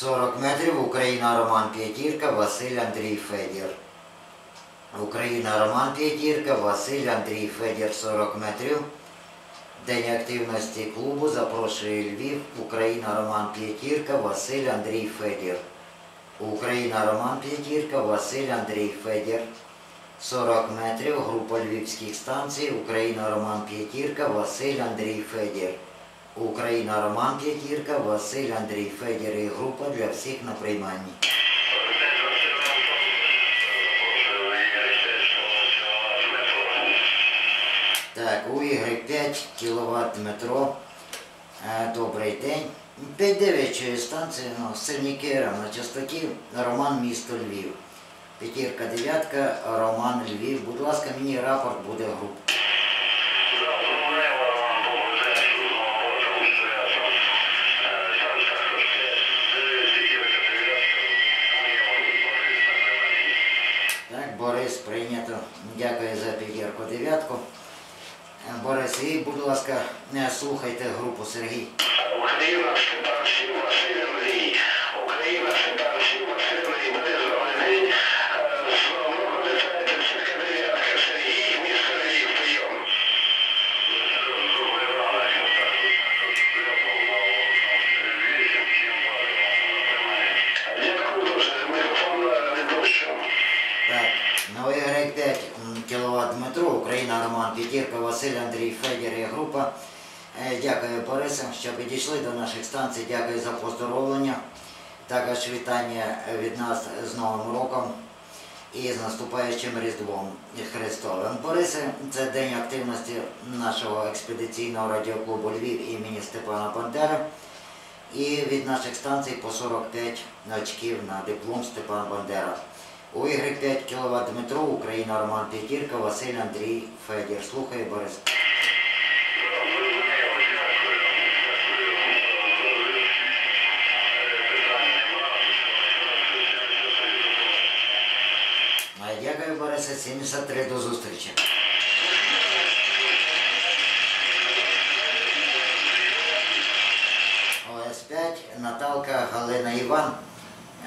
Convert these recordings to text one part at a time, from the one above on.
40 метрів Україна Роман П'ятірка, Василь Андрій Федір. Україна Роман П'ятірка, Василь Андрій Федір 40 метрів. День активності клубу запрошує Львів. Україна Роман П'ятірка, Василь Андрій Федір. Україна Роман П'ятірка, Василь Андрій Федір. 40 метрів, група львівських станцій, Україна Роман П'ятірка, Василь Андрій Федір. Україна Роман П'ятірка, Василь Андрій Федір і група для всіх на прийманні. Так, у ігри 5 кВт метро. Е, Добрий день. 5-9 станція, ну, Сильники на частоті Роман місто Львів. П'ятірка, дев'ятка, Роман Львів. Будь ласка, мені рапорт буде груп. Прийнято. Дякую за п'ятірку, дев'ятку. Борис, і, будь ласка, слухайте групу Сергій. Роман П'ятірка, Василь Андрій Федір і група. Е, Дякую, Борисе, що підійшли до наших станцій. Дякую за поздоровлення. Також вітання від нас з Новим роком і з наступаючим Різдвом Христовим. Борисе, це день активності нашого експедиційного радіоклубу Львів імені Степана Бандери. І від наших станцій по 45 очків на диплом Степан Бандера. У ігри 5 кВт Дмитро, Україна Роман П'ятірка, Василь Андрій Федір. Слухай, Борис. Дякую, Борисе, 73 до зустрічі. ОС-5, Наталка, Галина Іван.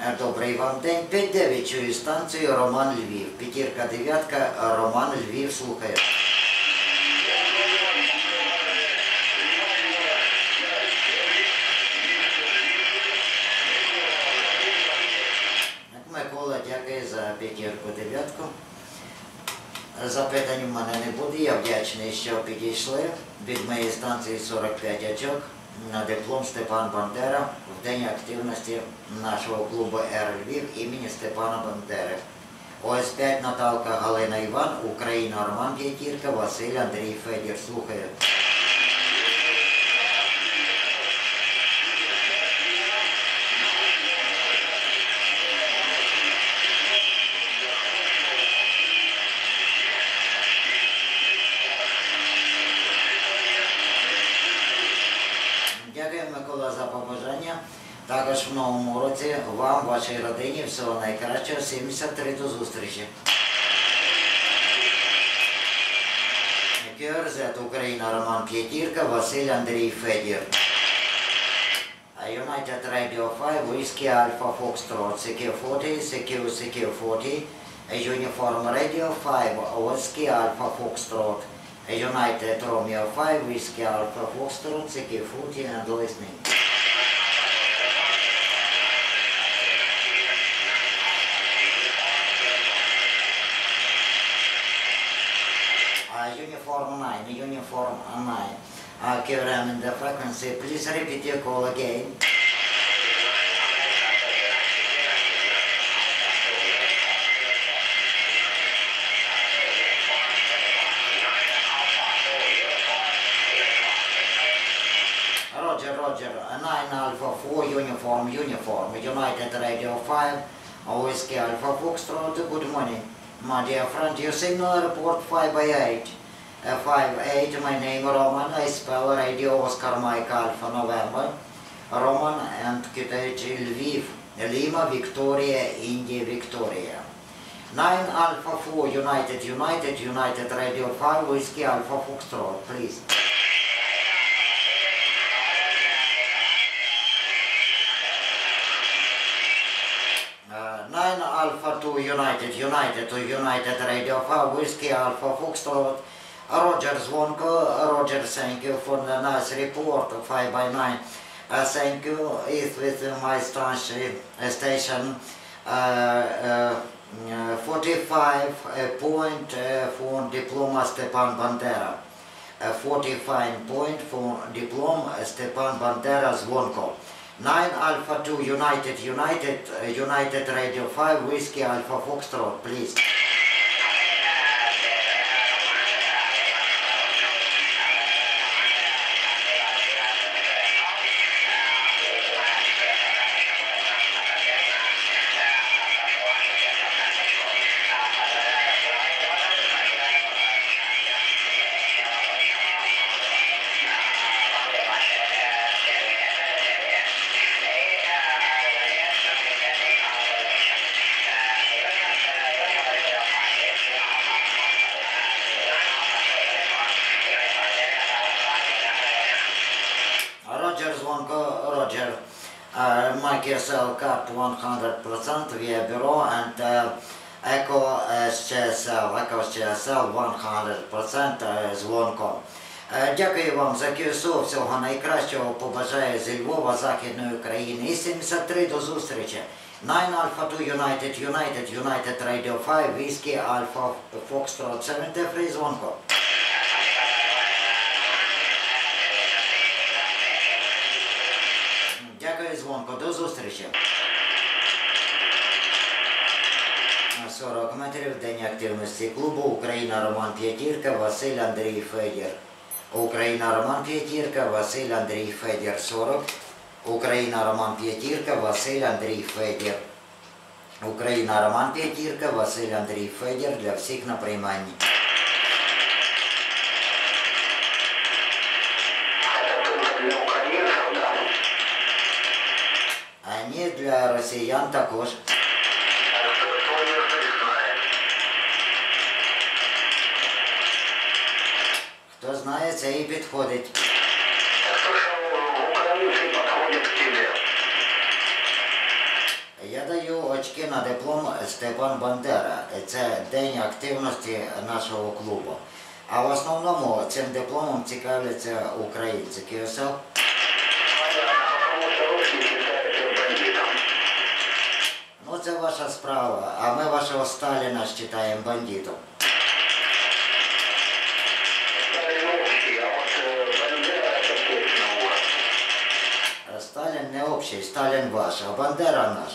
Е, Добрий вам день. 5-9 чую станцію Роман Львів. П'ятірка, дев'ятка, Роман Львів слухає. Микола, дякую за п'ятірку, дев'ятку. Запитань у мене не буде. Я вдячний, що підійшли від моєї станції 45 очок на диплом Степан Бандера в день активності нашого клубу «Ер Львів імені Степана Бандери. ОС-5 Наталка Галина Іван, Україна Роман П'ятірка, Василь Андрій Федір. Слухаю. Дякую, Микола, за побажання. Також в новому році вам, вашій родині, всього найкращого. 73 до зустрічі. Кюрзет, Україна, Роман П'ятірка, Василь Андрій Федір. United Radio 5, Whiskey Alpha Foxtrot, CQ40, CQ, CQ40, Uniform Radio 5, Whiskey Alpha Foxtrot, United Romeo 5, Whiskey Alpha Foxtrot, CQ40 and listening. Uniform 9, uniform 9. Uh, QRM in the frequency, please repeat your call again. Roger, Roger, 9 Alpha 4 Uniform, Uniform, United Radio 5, Whiskey Alpha Foxtrot, good morning. My dear friend, your signal report 5 by 8. Uh, 5 8, my name Roman, I spell Radio Oscar Mike Alpha November. Roman and QTH Lviv, Lima, Victoria, India, Victoria. 9 Alpha 4 United, United, United Radio 5, Whiskey Alpha Foxtrot, please. Alpha Two United, United to United Radio Five Whiskey Alpha, Foxtrot, Rogers Wonko, Roger, thank you for the nice report, 5 by 9 uh, thank you, it's with my uh, station, uh, uh, 45 uh, point uh, for diploma Stepan Bandera. Uh, 45 point for diploma Stepan Bandera Zvonko. 9 Alpha 2 United, United, uh, United Radio 5, Whiskey Alpha Foxtrot, please. Yourself cut 100% via bureau and uh, Echo SCSL, Echo SCSL 100% uh, Звонко. Е, Дякую вам за QSO, всього найкращого побажаю зі Львова, Західної України. І 73 до зустрічі. 9 Alpha 2 United, United, United Radio 5, Whiskey Alpha Foxtrot 73 Звонко. До зустрічі. 40 метрів день активності клубу Україна Роман П'ятірка, Василь Андрій Федір. Україна Роман П'ятірка, Василь Андрій Федір 40. Україна Роман П'ятірка, Василь Андрій Федір. Україна Роман П'ятірка, Василь Андрій Федір для всіх на прийманні. росіян також. А кто свой язык знает? Хто знає, це і підходить. Я слышал, украинцы подходят к тебе. Я даю очки на диплом Степан Бандера. Це день активності нашого клубу. А в основному цим дипломом цікавляться українці. Киосел? Ваша справа, а ми вашого Сталіна вважаємо бандитом. Е, Сталін не общий, Сталін ваш, а Бандера наш.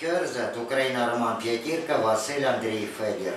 Керзет, Україна Роман П'ятірка, Василь Андрій Федір.